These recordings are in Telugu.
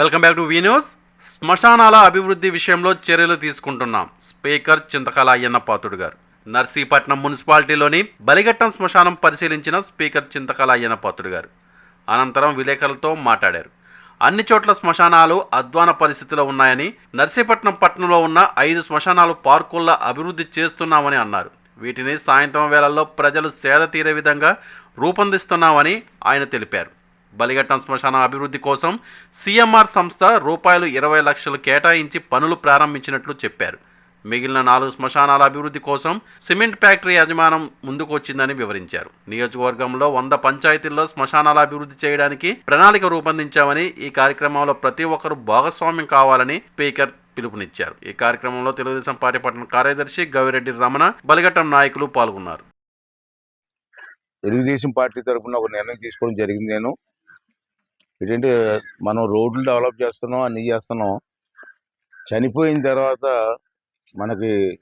Welcome back to V news. శ్మశానాల అభివృద్ధి విషయంలో చర్యలు తీసుకుంటున్నాం. స్పీకర్ చింతకాల అయ్యన్న పాతుడు గారు నర్సీపట్నం మున్సిపాలిటీలోని బలిగట్టం శ్మశానం పరిశీలించిన స్పీకర్ చింతకాల అయ్యన్న పాతుడు గారు అనంతరం విలేకరులతో మాట్లాడారు. అన్ని చోట్ల శ్మశానాలు అధ్వాన పరిస్థితిలో ఉన్నాయని నర్సీపట్నం పట్టణంలో ఉన్న ఐదు శ్మశానాలు పార్కుల్లో అభివృద్ధి చేస్తున్నామని అన్నారు. వీటిని సాయంత్రం వేళల్లో ప్రజలు సేద తీరే విధంగా రూపొందిస్తున్నామని ఆయన తెలిపారు. బలిఘట్టం శ్మశాన అభివృద్ధి కోసం సిఎంఆర్ సంస్థ రూపాయలు ఇరవై లక్షలు కేటాయించి పనులు ప్రారంభించినట్లు చెప్పారు. మిగిలిన నాలుగు శ్మశానాల అభివృద్ధి కోసం సిమెంట్ ఫ్యాక్టరీ యజమానం ముందుకు వచ్చిందని వివరించారు. నియోజకవర్గంలో వంద పంచాయతీల్లో శ్మశానాల అభివృద్ధి చేయడానికి ప్రణాళిక రూపొందించామని ఈ కార్యక్రమంలో ప్రతి ఒక్కరూ భాగస్వామ్యం కావాలని స్పీకర్ పిలుపునిచ్చారు. ఈ కార్యక్రమంలో తెలుగుదేశం పార్టీ పట్టణ కార్యదర్శి గవిరెడ్డి రమణ బలిఘట్టం నాయకులు పాల్గొన్నారు. తెలుగుదేశం పార్టీ తరఫున ఒక నిర్ణయం తీసుకోవడం జరిగింది. నేను ఏంటంటే మనం రోడ్లు డెవలప్ చేస్తున్నాం అన్నీ చేస్తున్నాం. చనిపోయిన తర్వాత మనకి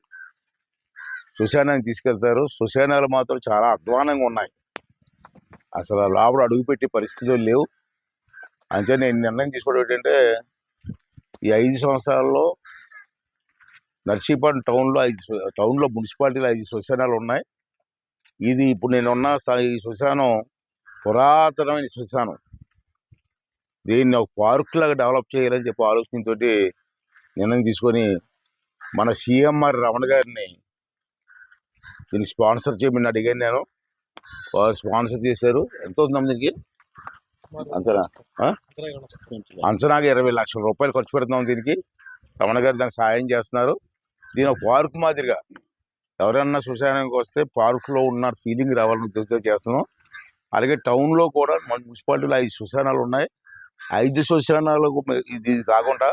శ్మశానానికి తీసుకెళ్తారు. శ్మశానాలు మాత్రం చాలా అధ్వానంగా ఉన్నాయి. అసలు లోపల అడుగుపెట్టే పరిస్థితులు లేవు. అంతే నేను నిర్ణయం తీసుకోవడం ఏంటంటే ఈ ఐదు సంవత్సరాల్లో నర్సీపట్నం టౌన్లో ఐదు టౌన్లో మున్సిపాలిటీలో ఐదు శ్మశానాలు ఉన్నాయి. ఇది ఇప్పుడు నేను ఉన్న స- ఈ శ్మశానం పురాతనమైన శ్మశానం దీన్ని ఒక పార్క్ లాగా డెవలప్ చేయాలని చెప్పి ఆలోచనతో నిర్ణయం తీసుకొని మన సిఎంఆర్ రమణ గారిని దీన్ని స్పాన్సర్ చేయమని అడిగాను నేను. వారు స్పాన్సర్ చేశారు. ఎంత అవుతుంది దీనికి? అంచనా అంచనాగా ఇరవై లక్షల రూపాయలు ఖర్చు పెడుతున్నాం దీనికి. రమణ గారు దానికి సాయం చేస్తున్నారు. దీని ఒక పార్క్ మాదిరిగా ఎవరన్నా శ్మశానానికి వస్తే పార్కులో ఉన్న ఫీలింగ్ రావాలని ఉద్దేశంతో చేస్తున్నాం. అలాగే టౌన్లో కూడా మన మున్సిపాలిటీలో ఐదు శ్మశానాలు ఉన్నాయి. ఐదు శ్మశానాలకు ఇది కాకుండా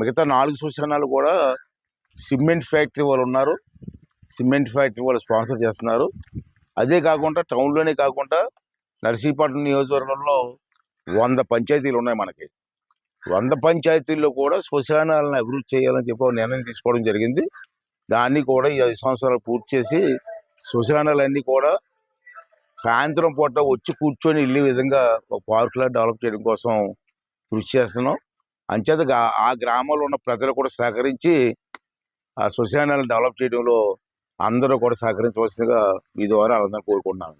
మిగతా నాలుగు శ్మశానాలు కూడా సిమెంట్ ఫ్యాక్టరీ వాళ్ళు ఉన్నారు. సిమెంట్ ఫ్యాక్టరీ వాళ్ళు స్పాన్సర్ చేస్తున్నారు. అదే కాకుండా టౌన్లోనే కాకుండా నర్సీపట్నం నియోజకవర్గంలో వంద పంచాయతీలు ఉన్నాయి మనకి. వంద పంచాయతీల్లో కూడా శ్మశానాలను అభివృద్ధి చేయాలని చెప్పి నిర్ణయం తీసుకోవడం జరిగింది. దాన్ని కూడా ఈ ఐదు సంవత్సరాలు పూర్తి చేసి శ్మశానాలన్నీ కూడా సాయంత్రం పూట వచ్చి కూర్చొని వెళ్ళే విధంగా ఒక పార్కులా డెవలప్ చేయడం కోసం కృషి చేస్తున్నాం. అంచేత ఆ గ్రామంలో ఉన్న ప్రజలు కూడా సహకరించి ఆ శ్మశానాలను డెవలప్ చేయడంలో అందరూ కూడా సహకరించవలసిందిగా మీ ద్వారా అందరూ కోరుకుంటున్నాను.